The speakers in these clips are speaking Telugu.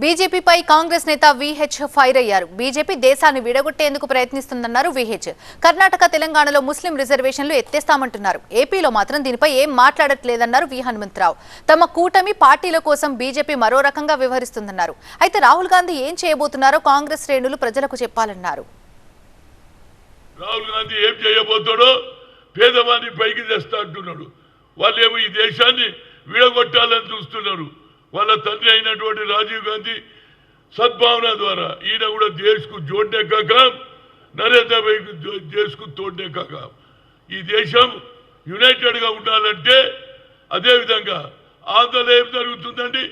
బీజేపీపై కాంగ్రెస్ నేత విహెచ్ ఫైర్ అయ్యారు. బీజేపీ దేశాన్ని విడగొట్టేందుకు ప్రయత్నిస్తుందన్నారు విహెచ్ కర్ణాటక తెలంగాణలో ముస్లిం రిజర్వేషన్లు ఎత్తేస్తామంటున్నారు. ఏపీలో మాత్రం దీనిపై ఏం మాట్లాడట్లేదన్నారు వి హనుమంతరావు. తమ కూటమి పార్టీల కోసం బీజేపీ మరో రకంగా వ్యవహరిస్తుందన్నారు. అయితే రాహుల్ గాంధీ ఏం చేయబోతున్నారో కాంగ్రెస్ శ్రేణులు ప్రజలకు చెప్పాలన్నారు. రాహుల్ గాంధీ ఏం చేయబోతాడో పేదవాన్ని పైకి తెస్తా అంటున్నాడు. వాళ్ళేమో ఈ దేశాన్ని విడగొట్టాలని చూస్తున్నారు. వాళ్ళ తండ్రి అయినటువంటి రాజీవ్ గాంధీ సద్భావన ద్వారా ఈయన కూడా దేశకు జోడ్నే కాక నరేంద్ర భాయ్కు దేశకు తోడ్నే కాక. ఈ దేశం యునైటెడ్గా ఉండాలంటే అదేవిధంగా ఆంధ్రలో ఏం జరుగుతుందండి?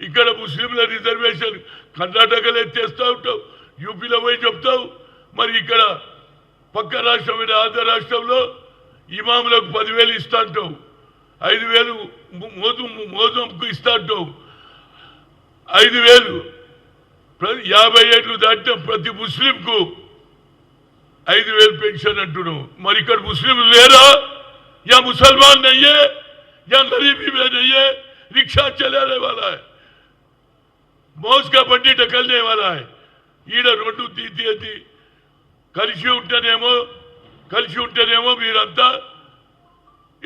ఇక్కడ ముస్లింల రిజర్వేషన్ కర్ణాటకలో ఎత్తేస్తూ ఉంటావు యూపీలో పోయి చెప్తావు. మరి ఇక్కడ పక్క రాష్ట్రమైన ఆంధ్ర రాష్ట్రంలో ఇమాములకు పదివేలు ఇస్తా అంటావు. ఐదు వేలు మో- మోజు మోజంకు ఇస్తా అంటావు ఐదు వేలు ప్ర- యాభై ఏళ్ళు దాటిన ప్రతి ముస్లింకు ఐదు వేలు పెన్షన్ అంటున్నావు మరి ఇక్కడ ముస్లింలు లేరా యా ముసల్మాన్ నయ్యే యా गरीबी में नहीं है रिक्शा चलाने वाला है మౌజ్ కా బండి టకల్నే వాలా है ఈడ రెండు తీతి ఎత్తి కలిసి ఉంటేనేమో కలిసి ఉంటేనేమో మీరంతా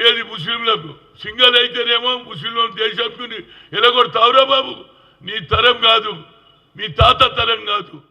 ఏది ముస్లింలకు? సింగల్ అయితేనేమో ముస్లింలను దేశానికి ఎలగొడతావురా బాబు. నీ తరం కాదు. మీ తాత తరం కాదు.